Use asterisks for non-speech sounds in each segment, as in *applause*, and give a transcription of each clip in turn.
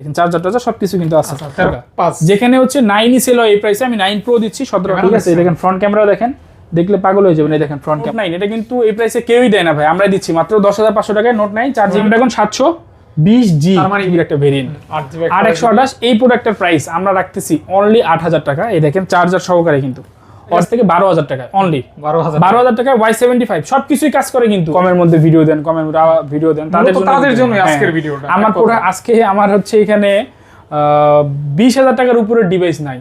দেখেন চার্জার টার্জার সবকিছু কিন্তু আছে। আচ্ছা, তেরো, পাঁচ। যেখানে হচ্ছে নাইনই সেল হয় এই প্রাইসে আমি নাইন প্রো দিচ্ছি সতেরো ঠিক আছে দেখেন ফ্রন্ট ক্যামেরা দেখেন দেখলে পাগল হয়ে যাবেন এই দেখেন ফ্রন্ট ক্যামেরা নাইন এটা কিন্তু এই প্রাইসে কেউই দেয় না ভাই আমরা দিচ্ছি মাত্র দশ হাজার পাঁচশো টাকায় নোট নাইন চার জিবি এখন সাতশো বিশ জি মানে একটা ভেরিয়েন্ট আর একশো আঠাশ এই প্রোডাক্টের প্রাইস আমরা রাখতেছি অনলি আট হাজার টাকা এই দেখেন চার্জার সহকারে কিন্তু। থেকে বারো হাজার টাকা অনলি বারো হাজার বারো হাজার টাকা ওয়াই সেভেন্টি ফাইভ সবকিছুই কাজ করে কিন্তু। কমের মধ্যে ভিডিও দেন কমের মধ্যে ভিডিও দেন তাদের জন্য তাদের হ্যাঁ। আজকের ভিডিওটা, আমার পুরো আজকে আমার হচ্ছে এখানে বিশ হাজার টাকার উপরে ডিভাইস নাই।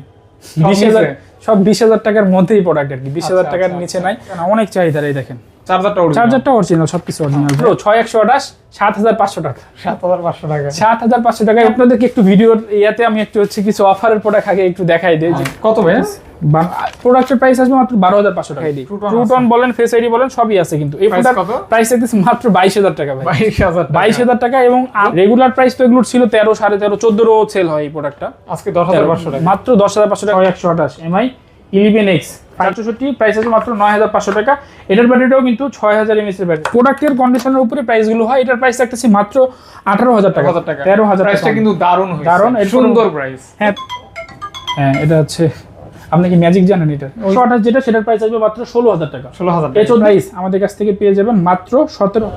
বিশ হাজার নিচে? সব বিশ হাজার টাকার মধ্যেই প্রোডাক্ট আর কি। বিশ হাজার আচ্ছা, টাকার আচ্ছা, নিচে নাই। অনেক চাহিদা এই দেখেন। চার্জারটা চার্জারটা অরিজিনাল সবকিছু অরিজিনাল পুরো ছয় একশো আঠাশ সাত হাজার পাঁচশো টাকা। সাত হাজার পাঁচশো টাকা। সাত হাজার পাঁচশো টাকায় আপনাদেরকে একটু ভিডিওর ইয়াতে আমি একটু হচ্ছে কিছু অফারের প্রোডাক্ট আগে একটু দেখাই দিই। কত ভাই? প্রোডাক্টের প্রাইস আসবে মাত্র বারো হাজার পাঁচশো টাকা। ট্রুটন বলেন ফেস আইডি বলেন সবই আছে কিন্তু। এই প্রাইস থাকতেছে মাত্র বাইশ হাজার টাকা বাইশ হাজার বাইশ হাজার টাকা এবং রেগুলার প্রাইস তো এগুলোর ছিল তেরো সাড়ে তেরো চোদ্দ সেল হয় এই প্রোডাক্টটা আজকে দশ হাজার পাঁচশো টাকা। মাত্র দশ হাজার পাঁচশো টাকা। একশো আঠাশ এমআই ইলেভেন এক্স চৌষট্টি প্রাইস আছে মাত্র নয় হাজার পাঁচশো টাকা। এটার ব্যাটারিটাও কিন্তু ছয় হাজার এমএস এর ব্যাটারি প্রোডাক্টের কন্ডিশনের উপরে প্রাইসগুলো হয় এটার প্রাইস থাকতেছে মাত্র আঠারো হাজার টাকা। তেরো হাজার প্রাইসটা কিন্তু দারুণ দারুণ, সুন্দর প্রাইস হ্যাঁ হ্যাঁ এটা হচ্ছে আপনি কি ম্যাজিক জানেন এটা? একশো আঠাশ যেটা সেটার প্রাইস আসবে মাত্র ষোলো হাজার টাকা। ষোলো হাজার এই প্রাইস আমাদের কাছ থেকে পেয়ে যাবেন মাত্র সতেরো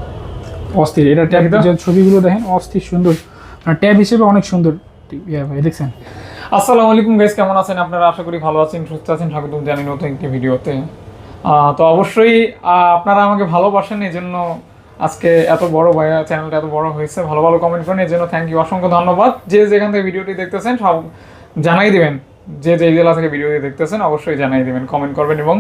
অস্থির এটা ট্যাব যে ছবিগুলো দেখেন অস্থির সুন্দর। ট্যাব হিসেবে অনেক সুন্দর। ভাই দেখছেন? আসসালামু আলাইকুম গাইস কেমন আছেন আপনারা? আশা করি ভালো আছেন সুস্থ আছেন। স্বাগতম জানি নতুন একটি ভিডিওতে। তো অবশ্যই আপনারা আমাকে ভালোবাসেন এই জন্য আজকে এত বড় ভাইয়া চ্যানেলটা এত বড় হয়েছে। ভালো ভালো কমেন্ট করেন এই জন্য থ্যাংক ইউ অসংখ্য ধন্যবাদ। যে যেখান থেকে ভিডিওটি দেখতেছেন সব জানাই দিবেন। যে যে জেলা থেকে ভিডিওটি দেখতেছেন অবশ্যই জানাই দিবেন কমেন্ট করবেন এবং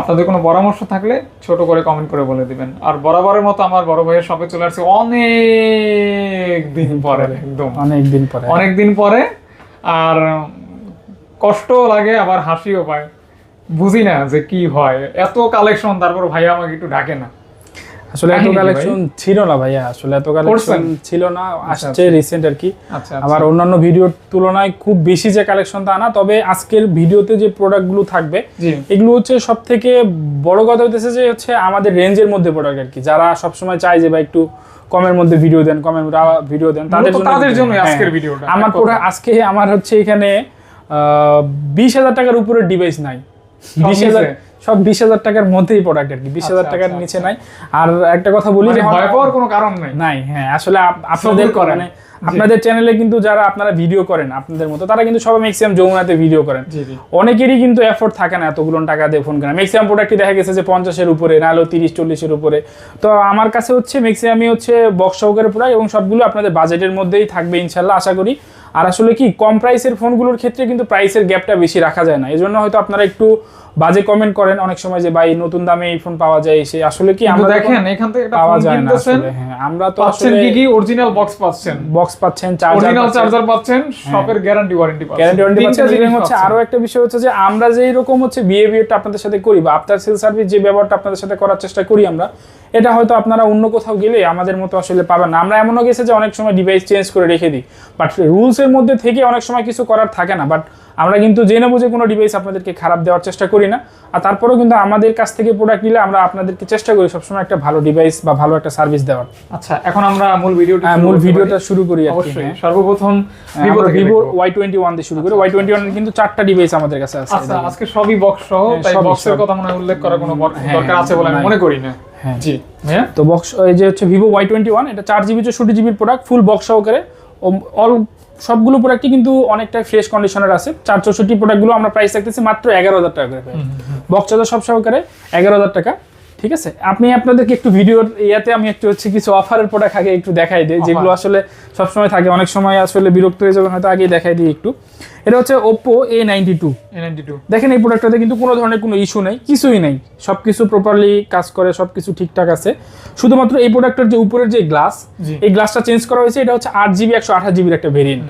আপনাদের কোনো পরামর্শ থাকলে ছোট করে কমেন্ট করে বলে দিবেন। আর বরাবরের মতো আমার বড় ভাইয়ের শপে চলে আসছে অনেক দিন পরে একদম। অনেক দিন পরে। অনেক দিন পরে আর কষ্ট লাগে আবার হাসিও পায়। বুঝি না যে কি হয় এত কালেকশন তারপর ভাইয়া আমাকে একটু ডাকে না। আসলে এত কালেকশন ছিল না ভাইয়া আসলে এত কালেকশন ছিল না আচ্ছা, আসছে রিসেন্ট আর কি। আচ্ছা আবার অন্যান্য ভিডিওর তুলনায় খুব বেশি যে কালেকশন তা না তবে আজকের ভিডিওতে যে প্রোডাক্টগুলো থাকবে এগুলো হচ্ছে সব থেকে বড় কথা হইতেছে যে হচ্ছে আমাদের রেঞ্জের মধ্যে প্রোডাক্ট আর কি। যারা সবসময় চায় যে ভাই একটু কমের মধ্যে ভিডিও দেন কমের ভিডিও দেন তাদের জন্য তাদের জন্যই হ্যাঁ। আজকের ভিডিওটা, আমার পুরো আজকে আমার হচ্ছে এখানে বিশ হাজার টাকার উপরে ডিভাইস নাই। বিশ হাজার? সব বিশ হাজার টাকার মধ্যেই প্রোডাক্ট আর কি। বিশ হাজার আচ্ছা, টাকার আচ্ছা, নিচে নাই। আর একটা কথা বলি মানে ভয় পাওয়ার কোনো কারণ নেই। নাই হ্যাঁ আসলে আপনাদের করেন। মানে আপনাদের চ্যানেলে কিন্তু যারা আপনারা ভিডিও করেন আপনাদের মতো তারা কিন্তু সবাই ম্যাক্সিমাম যমুনাতে ভিডিও করেন। অনেকেরই কিন্তু এফোর্ট থাকে না এতগুলো টাকা দিয়ে ফোন কেনা ম্যাক্সিমাম প্রোডাক্টই দেখা গেছে যে পঞ্চাশের উপরে না হলেও তিরিশ চল্লিশের উপরে। তো আমার কাছে হচ্ছে ম্যাক্সিমামই হচ্ছে বক্স সহকারে প্রোডাক্ট এবং সবগুলো আপনাদের বাজেটের মধ্যেই থাকবে ইনশাল্লাহ আশা করি। আর আসলে কি কম প্রাইসের ফোনগুলোর ক্ষেত্রে কিন্তু প্রাইসের গ্যাপটা বেশি রাখা যায় না। এই জন্য হয়তো আপনারা একটু বাজে কমেন্ট করেন অনেক সময় যে ভাই নতুন দামে এই ফোন পাওয়া যায়। সে আসলে কি আমরা দেখেন এখান থেকে একটা পাওয়া যায় না হ্যাঁ আমরা তো পাচ্ছেন আসলে কি কি? অরিজিনাল বক্স পাচ্ছেন। বক্স পাচ্ছেন চার্জার অরিজিনাল চার্জার পাচ্ছেন শপের গ্যারান্টি ওয়ারেন্টি পাচ্ছেন। গ্যারান্টি ওয়ারেন্টি পাচ্ছেন এবং হচ্ছে আরও একটা বিষয় হচ্ছে যে আমরা যেই রকম হচ্ছে বিহেভিয়ারটা আপনাদের সাথে করি বা আফটার সেল সার্ভিস যে ব্যবহারটা আপনাদের সাথে করার চেষ্টা করি আমরা এটা হয়তো আপনারা অন্য কোথাও গেলে আমাদের মতো আসলে পাবেন না। আমরা এমনও গেছে যে অনেক সময় ডিভাইস চেঞ্জ করে রেখে দিই। বাট রুলসের মধ্যে থেকে অনেক সময় কিছু করার থাকে না। বাট আমরা কিন্তু জেনে বুঝে কোনো ডিভাইস আপনাদেরকে খারাপ দেওয়ার চেষ্টা করি না। আর তারপরেও কিন্তু আমাদের কাছ থেকে প্রোডাক্ট নিলে আমরা আপনাদেরকে চেষ্টা করি সবসময় একটা ভালো ডিভাইস বা ভালো একটা সার্ভিস দেওয়ার। আচ্ছা এখন আমরা মূল ভিডিওটি হ্যাঁ, মূল ভিডিওটা শুরু করি অবশ্যই হ্যাঁ। সর্বপ্রথম ভিভো। ওয়াই টোয়েন্টি ওয়ান দিয়ে শুরু করি। ওয়াই টোয়েন্টি ওয়ান কিন্তু চারটা ডিভাইস আমাদের কাছে আছে আচ্ছা আজকে সবই বক্স সহ হ্যাঁ, তাই বক্সের কথা মনে উল্লেখ করার কোনো দরকার আছে বলে আমি মনে করি না। হ্যাঁ। জি তো বক্স এই যে হচ্ছে ভিভো ওয়াই টোয়েন্টি ওয়ান এটা চার জিবি চৌষট্টি জিবির প্রোডাক্ট ফুল বক্স সহকারে অল সবগুলো প্রোডাক্টই কিন্তু অনেকটা ফ্রেশ কন্ডিশনের আছে। চার চৌষট্টি প্রোডাক্টগুলো আমরা প্রাইস রাখতেছি মাত্র এগারো হাজার টাকা করে বক্সাদা সব সহকারে এগারো হাজার টাকা ঠিক আছে? আপনি আপনাদেরকে একটু ভিডিওর ইয়াতে আমি একটু হচ্ছে কিছু অফারের প্রোডাক্ট আগে একটু দেখাই দিই যেগুলো আসলে সবসময় থাকে। অনেক সময় আসলে বিরক্ত হয়ে যাবে হয়তো আগে দেখাই দিই একটু। এটা হচ্ছে ওপ্পো এ নাইনটি টু দেখেন এই প্রোডাক্টটাতে কিন্তু কোনো ধরনের কোনো ইস্যু নেই কিছুই নেই। সব কিছু প্রপারলি কাজ করে সব কিছু ঠিকঠাক আছে। শুধুমাত্র এই প্রোডাক্টের যে উপরের যে গ্লাস এই গ্লাসটা চেঞ্জ করা হয়েছে এটা হচ্ছে আট জিবি একশো আঠাশ জিবির একটা ভেরিয়েন্ট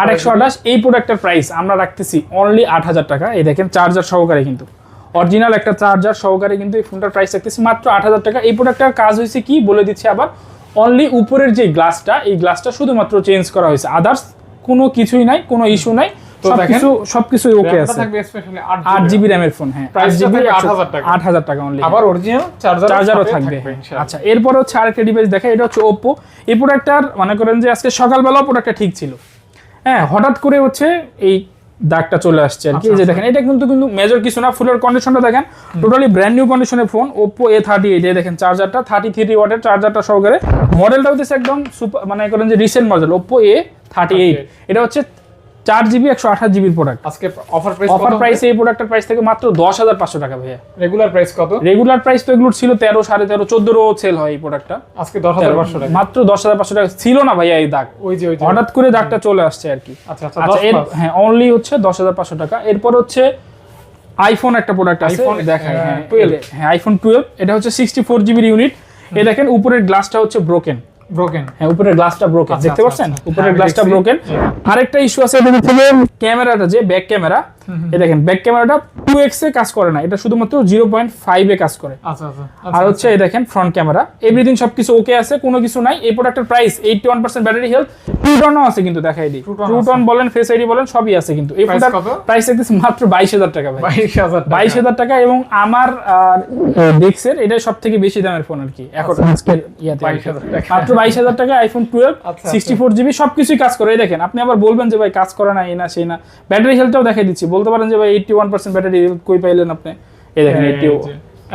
আট একশো আঠাশ এই প্রোডাক্টের প্রাইস আমরা রাখতেছি অনলি আট হাজার টাকা। এই দেখেন চার্জার সহকারে কিন্তু। অরিজিনাল একটা চার্জার সহকারে কিন্তু এই ফোনটার প্রাইস রাখতেছি মাত্র আট হাজার টাকা। এই প্রোডাক্টটার কাজ হয়েছে কি বলে দিচ্ছে আবার। অনলি উপরের যে গ্লাসটা এই গ্লাসটা শুধুমাত্র চেঞ্জ করা হয়েছে। আদার্স কোনো কিছুই নাই কোনো ইস্যু নাই। তো দেখেন, সবকিছু ওকে আছে। আট জিবি র্যামের ফোন হ্যাঁ Price টা জিবি থাকবে 8,000 টাকা। আট হাজার টাকা অনলি আবার অরিজিনাল চার্জার চার্জারও থাকবে আচ্ছা এরপর হচ্ছে আরেকটা ডিভাইস দেখা এটা হচ্ছে ওপ্পো এই প্রোডাক্টটার মনে করেন যে আজকে সকালবেলাও প্রোডাক্টটা ঠিক ছিল। হ্যাঁ হঠাৎ করে হচ্ছে এই দাগটা চলে আসছে আর কি। যে দেখেন এটা কিন্তু কিন্তু মেজর কিছু না ফুলের কন্ডিশনটা দেখেন। টোটালি ব্র্যান্ড নিউ কন্ডিশনের phone Oppo A thirty eight দেখেন চার্জারটা থার্টি থ্রি ওয়াটের চার্জারটা সহকারে। মডেলটা হচ্ছে একদম সুপার মানে করেন যে recent model Oppo A thirty eight এটা হচ্ছে চার জিবি একশো আঠাশ জিবির প্রোডাক্ট আজকে অফার প্রাইস অফার প্রাইস এই প্রোডাক্টের প্রাইস থেকে মাত্র দশ হাজার পাঁচশো টাকা ভাইয়া। রেগুলার প্রাইস কত? রেগুলার প্রাইস তো এগুলোর ছিল তেরো সাড়ে তেরো চোদ্দোরও সেল হয় এই প্রোডাক্টটা আজকে দশ হাজার পাঁচশো টাকা। মাত্র দশ হাজার পাঁচশো টাকা। ছিল না ভাইয়া এই দাগ। ওই যে হঠাৎ করে দাগটা চলে আসছে আর কি। আচ্ছা আচ্ছা আচ্ছা এর হ্যাঁ অনলি হচ্ছে দশ হাজার পাঁচশো টাকা। এরপর হচ্ছে আইফোন একটা প্রোডাক্ট আছে। iPhone, হ্যাঁ হ্যাঁ আইফোন টুয়েলভ এটা হচ্ছে সিক্সটি ফোর জিবির ইউনিট এ দেখেন উপরের গ্লাসটা হচ্ছে ব্রোকেন ব্রোকেন হ্যাঁ উপরের গ্লাসটা ব্রোকেন আচ্ছা, দেখতে আচ্ছা, পাচ্ছেন? আচ্ছা। উপরের হ্যাঁ, গ্লাসটা ব্রোকেন আরেকটা ইস্যু আছে এটার ভিতরে ক্যামেরাটা যে ব্যাক ক্যামেরা এই দেখেন ব্যাক ক্যামেরাটা টু এক্স এ কাজ করে না এটা শুধুমাত্র জিরো পয়েন্ট ফাইভ এ কাজ করে। আচ্ছা আচ্ছা আর হচ্ছে এই দেখেন ফ্রন্ট ক্যামেরা এভরিথিং সবকিছু ওকে আছে কোনো কিছু নাই। এই প্রোডাক্টের price eighty one percent battery health ট্রুটনও আছে কিন্তু দেখাই দিই Trueton ট্রুটন বলেন ফেস আইডি বলেন সবই আছে কিন্তু। এই ফোনটার প্রাইস দেখতেছি মাত্র বাইশ হাজার টাকা ভাই। বাইশ হাজার টাকা। এবং আমার ডেক্সের এটা সব থেকে বেশি দামের ফোন আর কি। এখন আজকের ইয়াতে আর কি। 22,000 টাকা। মাত্র বাইশ হাজার টাকা আইফোন টুয়েলভ আচ্ছা, সিক্সটি ফোর জিবি সবকিছুই কাজ করে। এই দেখেন আপনি আবার বলবেন যে ভাই কাজ করে না এই না সেই না। ব্যাটারি হেলথটাও দেখাই দিচ্ছি। বলতে পারেন যে ভাই এইটটি ওয়ান পার্সেন্ট ব্যাটারি কই পাইলেন আপনি? এই দেখেন এইটটি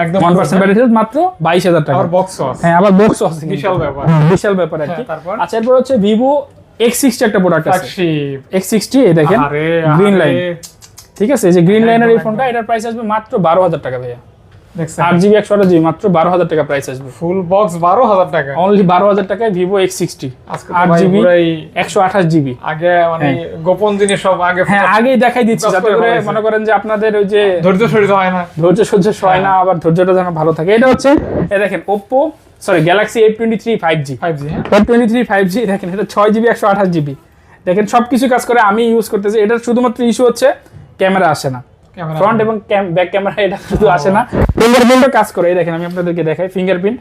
একদম ওয়ান পার্সেন্ট ব্যাটারি মাত্র বাইশ হাজার টাকা। হ্যাঁ আবার বক্স আছে বিশাল ব্যাপার। হ্যাঁ, বিশাল ব্যাপার আর কি। হ্যাঁ, আচ্ছা এরপর হচ্ছে ভিভো এক্স সিক্সটি একটা প্রোডাক্ট আছে। এক্স সিক্সটি দেখেন গ্রিন লাইন ঠিক আছে এই যে গ্রিন লাইনের এই ফোনটা এটার প্রাইস আসবে মাত্র বারো হাজার টাকা ভাইয়া। আট জিবি একশো আঠাশ জিবি মাত্র বারো হাজার টাকা প্রাইস আসবে। ফুল বক্স বারো হাজার টাকা। অনলি বারো হাজার টাকায় ভিভো এক্স সিক্সটি আজকে আট জিবি একশো আঠাশ জিবি আগে মানে গোপন জিনিস সব আগে হ্যাঁ আগেই দেখাই দিচ্ছি যাতে করে মনে করেন যে আপনাদের ওই যে ধৈর্য সরিত হয় না। ধৈর্য সহ্য সয় না আবার ধৈর্যটা যেন ভালো থাকে। এটা হচ্ছে এ দেখেন Oppo sorry Galaxy eight twenty three five G five G হ্যাঁ। টোয়েন্টি থ্রি ফাইভ জি দেখেন এটা ছয় জিবি একশো আঠাশ জিবি দেখেন সব কিছু কাজ করে আমি ইউজ করতেছি। এটার শুধুমাত্র ইস্যু হচ্ছে ক্যামেরা আসে না। ফ্রন্ট এবং ব্যাক ক্যামেরা এটা শুধু আসে না। ফিঙ্গারপ্রিন্টও কাজ করে এই দেখেন আমি আপনাদেরকে দেখাই ফিঙ্গারপ্রিন্ট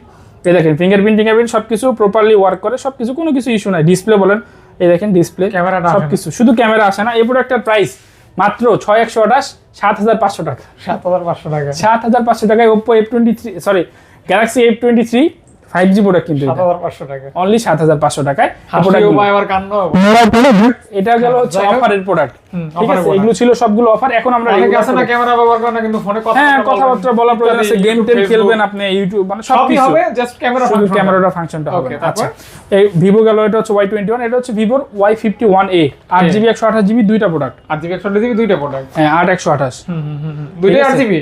এই দেখেন ফিঙ্গারপ্রিন্ট ফিঙ্গারপ্রিন্ট সব কিছু প্রপারলি ওয়ার্ক করে সব কিছু কোনো কিছু ইস্যু নাই। ডিসপ্লে বলেন এই দেখেন ডিসপ্লে ক্যামেরাটা আসে সব কিছু শুধু ক্যামেরা আসে না। এই প্রোডাক্টের প্রাইস মাত্র ছয় একশো আঠাশ সাত হাজার পাঁচশো টাকা। সাত হাজার পাঁচশো টাকা। সাত হাজার পাঁচশো টাকায় Oppo F twenty three sorry Galaxy F twenty three five G product কিন্তু অনলি সাত হাজার পাঁচশো টাকায়। এটা গেল হচ্ছে অফারের প্রোডাক্ট ঠিক আছে এগুলো ছিল সবগুলো অফার এখন আমরা অনেকে regular আছে না ক্যামেরা ব্যবহার করে না কিন্তু ফোনে কথা হ্যাঁ কথাবার্তা বলার প্রয়োজন আছে গেম টেম খেলবেন আপনি ইউটিউব মানে সবই হবে জাস্ট ক্যামেরা শুধু ক্যামেরাটা ফাংশনটা হবে। আচ্ছা এই ভিভো গেল এটা হচ্ছে এটা হচ্ছে ভিভোর. জিবি জিবি দুইটা প্রোডাক্ট আট জিবি একশো জিবি দুইটা প্রোডাক্ট হ্যাঁ জিবি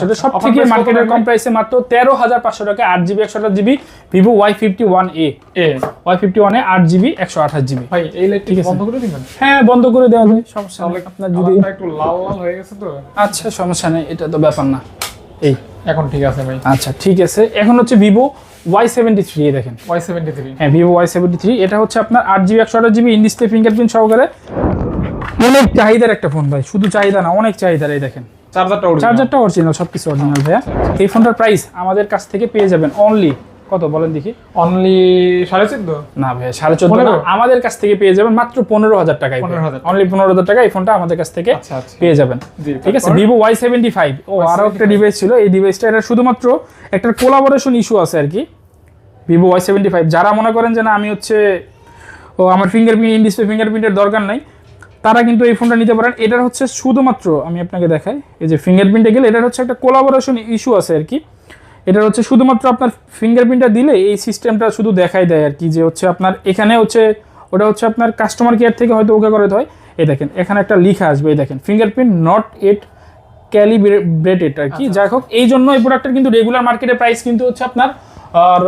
জিবি সব থেকে মার্কেটের কম প্রাইসে মাত্র তেরো হাজার পাঁচশো টাকা আট জিবি একশো আঠাশ GB Vivo Y fifty one A A Y fifty one A আট জিবি একশো আঠাশ জিবি ভাই এই লাইট বন্ধ করে দিবেন? হ্যাঁ বন্ধ করে দেওয়া যায়। সমস্যা নেই। আপনার যদি একটু লাল লাল হয়ে গেছে তো? আচ্ছা সমস্যা নেই এটা তো ব্যাপার না। এই। এখন ঠিক আছে ভাই। আচ্ছা ঠিক আছে। এখন হচ্ছে ভিভো ওয়াই সেভেন্টি থ্রি দেখেন। ওয়াই সেভেন্টি থ্রি হ্যাঁ ভিভো ওয়াই সেভেন্টি থ্রি এটা হচ্ছে আপনার আট জিবি একশো আঠাশ জিবি ইনডিসপ্লে ফিঙ্গারপ্রিন্ট সহকারে। অনেক চাহিদার একটা ফোন ভাই শুধু চাহিদা না অনেক চাহিদার এই দেখেন। চার্জারটা চার্জার চার্জারটা অরিজিনাল সব কিছু অরিজিনাল ভাইয়া। এই ফোনটার প্রাইস আমাদের কাছ থেকে পেয়ে যাবেন অনলি কত বলেন দেখি? অনলি সাড়ে চোদ্দ? না ভাই সাড়ে চোদ্দ আমাদের কাছ থেকে পেয়ে যাবেন মাত্র পনেরো হাজার টাকায় 15,000 অনলি পনেরো হাজার টাকা এই ফোনটা আমাদের কাছ থেকে আচ্ছা আচ্ছা। পেয়ে যাবেন। ঠিক আছে? ভিভো ওয়াই সেভেন্টি ফাইভ ও আরও একটা ডিভাইস ছিল এই ডিভাইসটা এটা শুধুমাত্র একটা কোলাবোরেশন ইস্যু আছে আর কি। ভিভো ওয়াই সেভেন্টি ফাইভ যারা মনে করেন যে না আমি হচ্ছে ও আমার ফিঙ্গারপ্রিন্ট ইন ডিসপ্লে ফিঙ্গারপ্রিন্টের দরকার নাই তারা কিন্তু এই ফোনটা নিতে পারেন। এটার হচ্ছে শুধুমাত্র আমি আপনাকে দেখাই এই যে ফিঙ্গারপ্রিন্টে গেলে এটার হচ্ছে একটা কোলাবোরেশন ইস্যু আছে আর কি। এটার হচ্ছে শুধুমাত্র আপনার ফিঙ্গারপ্রিন্টটা দিলে এই সিস্টেমটা শুধু দেখাই দেয় আর কি যে হচ্ছে আপনার এখানে হচ্ছে ওটা হচ্ছে আপনার কাস্টমার কেয়ার থেকে হয়তো ওকে করে হয় এই দেখেন এখানে একটা লিখা আসবে এই দেখেন ফিঙ্গারপ্রিন্ট নট এট ক্যালিব্রেটেড আর কি। যাই হোক এই জন্য এই প্রোডাক্টের কিন্তু রেগুলার মার্কেটে প্রাইস কিন্তু হচ্ছে আপনার আর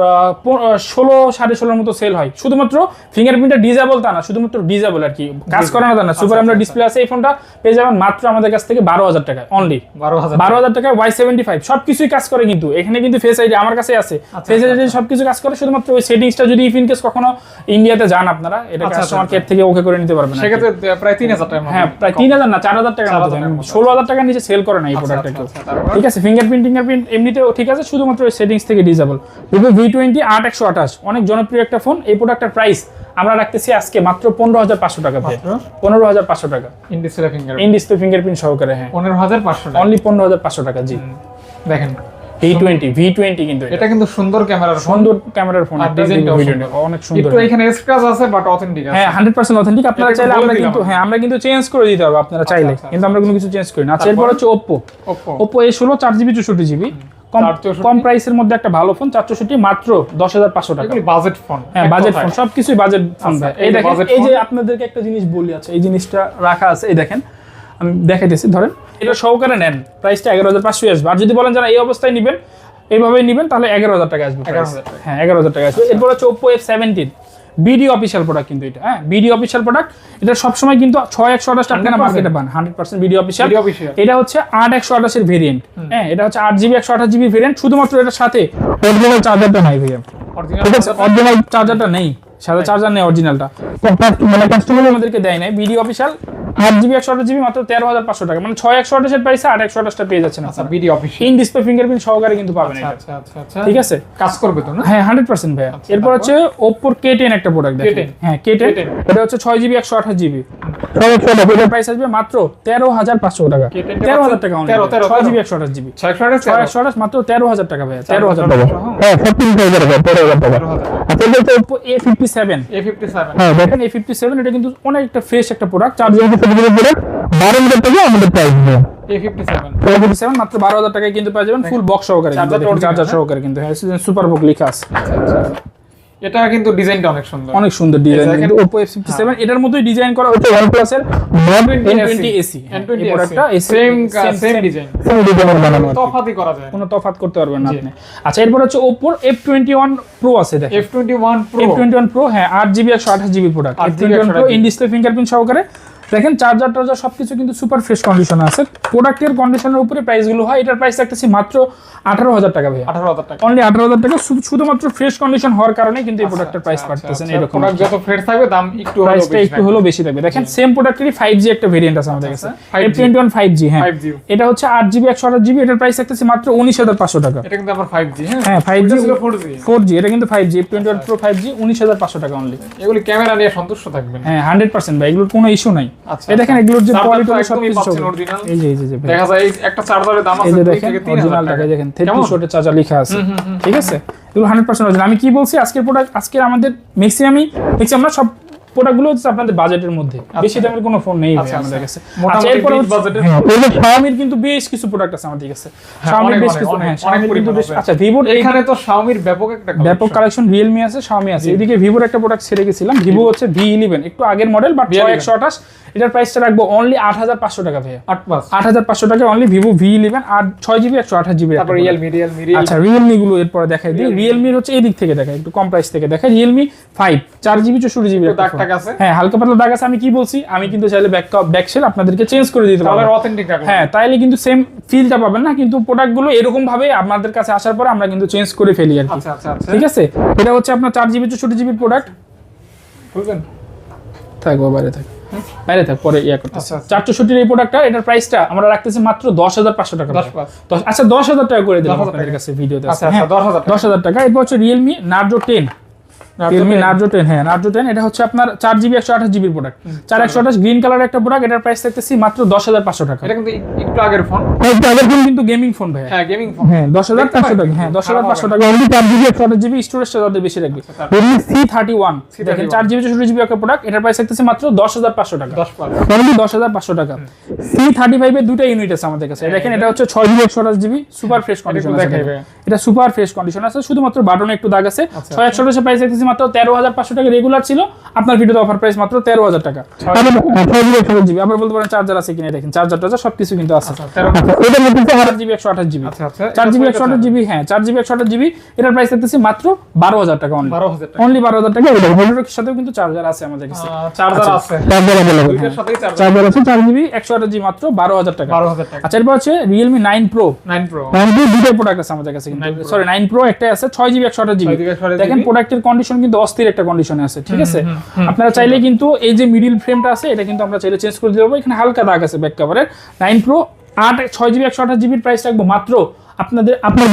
ষোলো সাড়ে ষোলোর মতো সেল হয়। শুধুমাত্র ফিঙ্গারপ্রিন্টটা ডিজেবল তা না শুধুমাত্র ডিজেবল আর কি। কাজ করে না তা না সুপার আমরা ডিসপ্লে আছে এই ফোনটা পেয়ে যাবেন মাত্র আমাদের কাছ থেকে বারো হাজার টাকা অনলি বারো হাজার বারো হাজার টাকা ওয়াই সেভেন্টি ফাইভ সব কিছুই কাজ করে কিন্তু। এখানে কিন্তু ফেস আইডি আমার কাছে আছে। ফেস আইডি সব কিছু কাজ করে শুধুমাত্র ওই সেটিংসটা যদি ইফ ইন কেস কখনো ইন্ডিয়াতে যান আপনারা এটা আচ্ছা, কাস্টমার আচ্ছা। কেয়ার থেকে ওকে করে নিতে পারবেন সেক্ষেত্রে প্রায় তিন হাজার টাকা হ্যাঁ প্রায় তিন হাজার না চার হাজার টাকা 4,000 ষোলো হাজার টাকার নিচে সেল করে না এই আচ্ছা, প্রোডাক্টটা আচ্ছা, আচ্ছা? ঠিক আছে ফিঙ্গারপ্রিন্ট ফিঙ্গারপ্রিন্ট এমনিতেও ঠিক আছে শুধুমাত্র ওই সেটিংস থেকে ডিজেবল ভিভো ভি টোয়েন্টি আট একশো আঠাশ। অনেক জনপ্রিয় একটা ফোন এই প্রোডাক্টের প্রাইস আমরা রাখতেছি আজকে মাত্র পনেরো হাজার পাঁচশো টাকা পনেরো হাজার পাঁচশো টাকা। In display finger display fingerprint সহকারে হ্যাঁ। পনেরো হাজার পাঁচশো টাকা। অনলি পনেরো হাজার পাঁচশো টাকা জি। দেখেন ভি টোয়েন্টি ভি টোয়েন্টি কিন্তু এটা। কিন্তু সুন্দর ক্যামেরার ফোন সুন্দর ক্যামেরার ফোন আর একটা ডিজাইনটাও Vivo সুন্দর। V20 অনেক সুন্দর। একটু এখানে স্ক্র্যাচ আছে বাট অথেন্টিক হ্যাঁ হান্ড্রেড পার্সেন্ট অথেন্টিক আপনারা চাইলে আমরা কিন্তু। হ্যাঁ আমরা কিন্তু চেঞ্জ করে দিতে পারব আপনারা চাইলে। আচ্ছা, কিন্তু আমরা কোনো কিছু চেঞ্জ করি না। আচ্ছা এরপর হচ্ছে ওপ্পো ওপ্পো এ ষোলো চার জিবি চৌষট্টি জিবি কম 464 কম প্রাইসের মধ্যে একটা ভালো ফোন চার চৌষট্টি মাত্র দশ হাজার পাঁচশো টাকা। বাজেট ফোন হ্যাঁ বাজেট ফোন সবকিছুই বাজেট ফোন আচ্ছা, ভাই। এই দেখেন এই যে আপনাদেরকে একটা জিনিস বলি আছে এই জিনিসটা রাখা আছে এই দেখেন আমি দেখাইতেছি ধরেন এটা সহকারে নেন প্রাইসটা এগারো হাজার পাঁচশো আসবে। আর যদি বলেন যারা এই অবস্থায় নেবেন এইভাবেই নেবেন তাহলে এগারো হাজার টাকা আসবে 11,000 হ্যাঁ এগারো হাজার টাকা আসবে। এরপর হচ্ছে Oppo F seventeen BD official product কিন্তু এটা হ্যাঁ? বিডি অফিসিয়াল প্রোডাক্ট এটা সবসময় কিন্তু ছয় একশো আঠাশ টাকা 100% মার্কেটে পান হান্ড্রেড পার্সেন্ট বিডি অফিসিয়াল এটা হচ্ছে আট একশো আঠাশের ভেরিয়েন্ট হ্যাঁ? এটা হচ্ছে আট জিবি একশো আঠাশ জিবি ভেরিয়েন্ট শুধুমাত্র এটার সাথে অরিজিনাল চার্জারটা নাই ভাইয়া। অরিজিনাল চার্জারটা নেই। সাদা চার্জার নেই অরিজিনালটা মানে কাস্টমার আমাদেরকে দেয় নাই। বিডি অফিসিয়াল আট জিবি একশো আঠাশ জিবি মাত্র তেরো হাজার পাঁচশো টাকা। মানে ছয় একশো আঠাশের প্রাইসে আট একশো আঠাশটা পেয়ে যাচ্ছেন আচ্ছা BD official in display fingerprint সহকারে কিন্তু পাবেন আচ্ছা আচ্ছা আচ্ছা ঠিক আছে? কাজ করবে তো না? হ্যাঁ হান্ড্রেড পার্সেন্ট ভাইয়া। এরপর হচ্ছে ওপ্পোর কে টেন একটা প্রোডাক্ট দেখেন। হ্যাঁ কে টেন এটা হচ্ছে ছয় জিবি একশো আঠাশ জিবি প্রাইস আসবে মাত্র তেরো হাজার পাঁচশো টাকা। তেরো হাজার টাকা ছয় জিবি একশো আঠাশ জিবি ছয়শো আঠাশ ছয় একশো আঠাশ মাত্র তেরো হাজার টাকা ভাইয়া তেরো হাজার টাকা। টাকা হ্যাঁ। তেরো হাজার টাকা। আচ্ছা Oppo A fifty seven A fifty seven হ্যাঁ দেখেন এ ফিফটি সেভেন এটা কিন্তু অনেক একটা ফ্রেশ একটা প্রোডাক্ট চার জিবি প্রোডাক্ট বারো হাজার টাকা আমাদের price A fifty seven A fifty seven মাত্র বারো হাজার টাকায় কিন্তু পেয়ে যাবেন। ফুল বক্স সহকারে চার্জার? সহকারে কিন্তু। হ্যাঁ সুপার বুক লেখা আছে। এটা কিন্তু ডিজাইনটা অনেক সুন্দর। অনেক সুন্দর ডিজাইন কিন্তু Oppo F57 এটার মতোই ডিজাইন করা Oppo OnePlus এর Nord N20 AC N20 এই প্রোডাক্টটা সেম সেম ডিজাইন সেম ডিজাইনের বানানো কি। করা যায়। কোনো তফাৎ করতে পারবেন না আপনি। আচ্ছা এরপর হচ্ছে Oppo F21 Pro আছে দেখেন। F twenty one pro F21 Pro হ্যাঁ 8GB 128GB product 8GB F21 Pro 128GB in display fingerprint সহকারে দেখেন চার্জার টার্জার সবকিছু কিন্তু সুপার ফ্রেশ কন্ডিশনে আছে। প্রোডাক্টের কন্ডিশনের উপরে প্রাইসগুলো হয় এটার প্রাইস রাখতেছি মাত্র আঠারো হাজার টাকা ভাইয়া। আঠারো হাজার টাকা। অনলি আঠারো হাজার টাকা শুধুমাত্র ফ্রেশ কন্ডিশন হওয়ার কারণে কিন্তু এই প্রোডাক্টের প্রাইস পাচ্ছেন এরকম প্রোডাক্ট যত ফ্রেশ থাকবে দাম একটু প্রাইসটা বেশি একটু হলেও বেশি থাকবে। দেখেন সেম প্রোডাক্টেরই ফাইভ জি একটা ভেরিয়েন্ট আছে আমাদের কাছে। আচ্ছা, 5G F twenty one five G হ্যাঁ এটা হচ্ছে আট জিবি একশো আঠাশ জিবি এটার প্রাইস থাকতেছে মাত্র উনিশ হাজার পাঁচশো টাকা। এটা কিন্তু আবার ফাইভ জি হ্যাঁ। ফাইভ জি ফোর জি এটা কিন্তু five G F twenty one pro five G উনিশ হাজার পাঁচশো টাকা অনলি এগুলি ক্যামেরা নিয়ে সন্তুষ্ট থাকবেন। হ্যাঁ হান্ড্রেড পার্সেন্ট ভাই এগুলোর কোনো ইস্যু নাই। এই দেখেন এগুলোর যে চার্জার তো কোয়ালিটি সব। কিছু এই যে এই যে, যে দেখা যায় একটা চার্জারের দাম আছে থেকে টাকা। দেখেন চার্জার লেখা আছে। ঠিক আছে এগুলো অরিজিনাল আমি কি বলছি? আজকের প্রোডাক্ট আজকে আমাদের ম্যাক্সিমামই ম্যাক্সিমাম আমরা সব প্রোডাক্টগুলো হচ্ছে আপনাদের বাজেটের মধ্যে। বেশি দামের কোনো ফোন নেই আচ্ছা, আমাদের আচ্ছা। কাছে মোটামুটি আচ্ছা এরপর হ্যাঁ, কিন্তু বেশ কিছু প্রোডাক্ট আছে আমাদের কাছে। Xiaomi-র বেশ কিছু হ্যাঁ। আচ্ছা ভিভোর এখানে তো শাওমির ব্যাপক একটা ব্যাপক কালেকশন রিয়েলমি আছে শাওমি আছে। এদিকে ভিভোর একটা প্রোডাক্ট ছেড়ে গেছিলাম। ভিভো হচ্ছে ভি ইলেভেন একটু আগের মডেল বাট ছয় একশো আঠাশ। এটার প্রাইসটা রাখব অনলি আট হাজার পাঁচশো টাকা ভাইয়া। আট হাজার পাঁচশো টাকা অনলি ভিভো ভি ইলেভেন আর ছয় জিবি একশো আঠাশ জিবি রিয়েলমি রিয়েলমি আচ্ছা রিয়েলমি গুলো এরপরে দেখাই দিই। রিয়েলমির হচ্ছে এই দিক থেকে দেখাই একটু কম প্রাইস থেকে দেখাই। রিয়েলমি ফাইভ চার জিবি চৌষট্টি জিবি দাগ আছে? হ্যাঁ হালকা পাতলা দাগ আছে আমি কি বলছি? আমি কিন্তু চাইলে ব্যাক ব্যাক সেল আপনাদেরকে চেঞ্জ করে দিতে পারব। অথেন্টিক হ্যাঁ তাইলে কিন্তু সেম ফিলটা পাবেন না কিন্তু প্রোডাক্টগুলো এরকম ভাবে আপনাদের কাছে আসার পরে আমরা কিন্তু চেঞ্জ করে ফেলি আর আচ্ছা আচ্ছা আচ্ছা। ঠিক আছে? এটা হচ্ছে আপনার চার জিবি জিবির প্রোডাক্ট বুঝলেন থাকব বাইরে থাক। বাইরে থাক পরে ইয়া। চার চৌষট্টির এই প্রোডাক্টটা এটার প্রাইসটা আমরা রাখতেছি মাত্র দশ হাজার পাঁচশো টাকা আচ্ছা দশ হাজার টাকা করে দিলাম 10,000 আপনাদের কাছে ভিডিওতে হাজার দশ হাজার টাকা। এরপর হচ্ছে Realme Narzo ten Realme Narzo ten হ্যাঁ নার্জো টেন এটা হচ্ছে আপনার চার জিবি একশো আঠাশ জিবির প্রোডাক্ট চার একশো আঠাশ গ্রিন কালার একটা প্রোডাক্ট এটার প্রাইস থাকতেছি মাত্র দশ হাজার পাঁচশো টাকা। এটা কিন্তু একটু আগের ফোন একটু আগের ফোন কিন্তু গেমিং ফোন ভাই হ্যাঁ গেমিং ফোন হ্যাঁ দশ হাজার পাঁচশো টাকা হ্যাঁ দশ হাজার পাঁচশো টাকা। অনলি চার জিবি একশো আঠাশ জিবি স্টোরেজটা তাদের বেশি রাখবে? Realme C thirty one C31 দেখেন চার জিবি চৌষট্টি জিবি একটা প্রোডাক্ট এটার প্রাইস থাকতেছে মাত্র দশ হাজার পাঁচশো টাকা। অনলি দশ হাজার পাঁচশো টাকা। সি থার্টি ফাইভের দুটো ইউনিট আছে আমাদের কাছে। দেখেন এটা হচ্ছে ছয় জিবি একশো আঠাশ জিবি সুপার ফ্রেশ কন্ডিশন আছে এটা সুপার ফ্রেশ কন্ডিশন আছে শুধুমাত্র বাটনে একটু দাগ আছে। ছয় একশো আঠাশের প্রাইস থাকতেছে মাত্র তেরো হাজার পাঁচশো টাকা রেগুলার ছিল। আপনার ভিডিওতে অফার প্রাইস মাত্র তেরো হাজার টাকা। ছয় জিবি একশো বলতে পারেন চার্জার আছে কিনা দেখেন চার্জার টার্জার সবকিছু কিন্তু আছে। জিবি একশো আঠাশ জিবি। আচ্ছা আচ্ছা চার জিবি একশো আঠাশ জিবি হ্যাঁ চার জিবি একশো আঠাশ জিবি এটার প্রাইস থাকতেছে মাত্র বারো হাজার টাকা অনলি বারো হাজার টাকা। ভোল্টের সাথেও কিন্তু চার্জার আছে আমাদের কাছে। চার্জার আছে। চার্জার চার্জার আছে। চার জিবি একশো আঠাশ জিবি মাত্র বারো হাজার টাকা। আচ্ছা এরপর হচ্ছে Realme nine pro nine pro nine pro দুটোই প্রোডাক্ট আছে আমাদের কাছে 9 Pro। সরি নাইন প্রো একটাই আছে ছয় জিবি একশো আঠাশ জিবি। 6GB 128 দেখেন প্রোডাক্টের কন্ডিশন কিন্তু অস্থির একটা কন্ডিশনে আছে ঠিক আছে? আপনারা চাইলে কিন্তু এই যে মিডিল ফ্রেমটা আছে এটা কিন্তু আমরা চাইলে চেঞ্জ করে দিতে পারব এখানে হালকা দাগ আছে ব্যাক কভারের নাইন প্রো আট ছয় জিবি একশো আঠাশ জিবির প্রাইস রাখব। মাত্র আপনাদের আপনার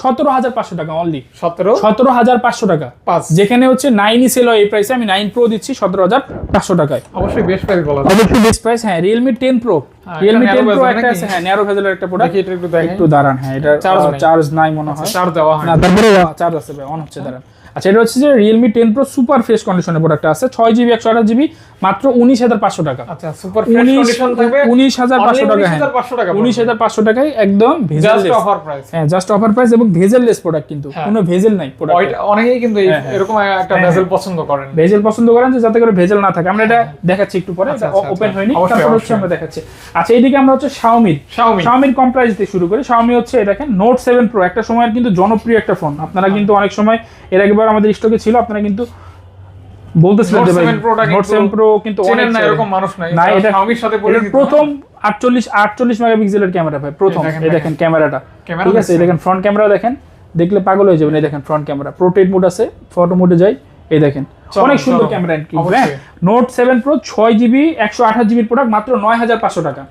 সতেরো হাজার পাঁচশো টাকা অনলি সতেরো? সতেরো হাজার পাঁচশো টাকা। পাঁচ। যেখানে হচ্ছে নাইনই সেল হয় এই প্রাইসে আমি নাইন প্রো দিচ্ছি সতেরো হাজার পাঁচশো টাকায়। অবশ্যই বেশ প্রাইস বলা অবশ্যই বেস্ট প্রাইস হ্যাঁ রিয়েলমি টেন প্রো হ্যাঁ, রিয়েলমি টেন প্রো একটা আছে হ্যাঁ ন্যারো ভেজেলের একটা প্রোডাক্ট একটু একটু দাঁড়ান হ্যাঁ এটা নাই। চার্জ নাই মনে হয়। চার্জ দেওয়া হয় না তারপরে চার্জ আছে অন হচ্ছে দাঁড়ান। আচ্ছা এটা হচ্ছে যে Realme ten pro super fresh কন্ডিশনের প্রোডাক্ট আছে। ছয় জিবি একশো আঠাশ জিবি মাত্র উনিশ হাজার পাঁচশো টাকা। আচ্ছা সুপার ফ্রেশ উনিশ হাজার পাঁচশো টাকা হ্যাঁ। উনিশ হাজার পাঁচশো টাকায় একদম ভেজেল অফার প্রাইস হ্যাঁ জাস্ট অফার প্রাইস এবং ভেজেল-লেস প্রোডাক্ট কিন্তু। হ্যাঁ। কোনো ভেজেল নাই প্রোডাক্ট অনেকেই কিন্তু হ্যাঁ। এরকম একটা বেজেল পছন্দ করেন। ভেজেল পছন্দ করেন যে যাতে করে ভেজেল না থাকে। আমরা এটা দেখাচ্ছি একটু পরে আচ্ছা, আচ্ছা, ওপেন আচ্ছা। হয়নি। তারপর হচ্ছে আমরা দেখাচ্ছি। আচ্ছা এইদিকে আমরা হচ্ছে শাওমির শাওমির কম প্রাইস দিয়ে শুরু করি। শাওমি হচ্ছে দেখেন নোট সেভেন প্রো একটা সময়ের কিন্তু জনপ্রিয় একটা ফোন আপনারা কিন্তু অনেক সময় এর আগেবার আমাদের স্টকে ছিল আপনারা কিন্তু বলতেছিলেন যে ভাই 7 নোট কিন্তু সেভেন প্রো কিন্তু অনেক না এরকম মানুষ নাই না এটা সাথে পরিচিত প্রথম আটচল্লিশ আটচল্লিশ মেগাপিক্সেলের ক্যামেরা ভাই প্রথম। এই দেখেন, ক্যামেরাটা। ঠিক আছে এই দেখেন ফ্রন্ট ক্যামেরা দেখেন। দেখলে পাগল হয়ে যাবেন এই দেখেন ফ্রন্ট ক্যামেরা প্রোটেট মোড আছে ফটো মোডে যাই এই দেখেন। অনেক সুন্দর ক্যামেরা নোট সেভেন প্রো ছয় জিবি একশো আঠাশ জিবির প্রোডাক্ট মাত্র নয় হাজার পাঁচশো টাকা।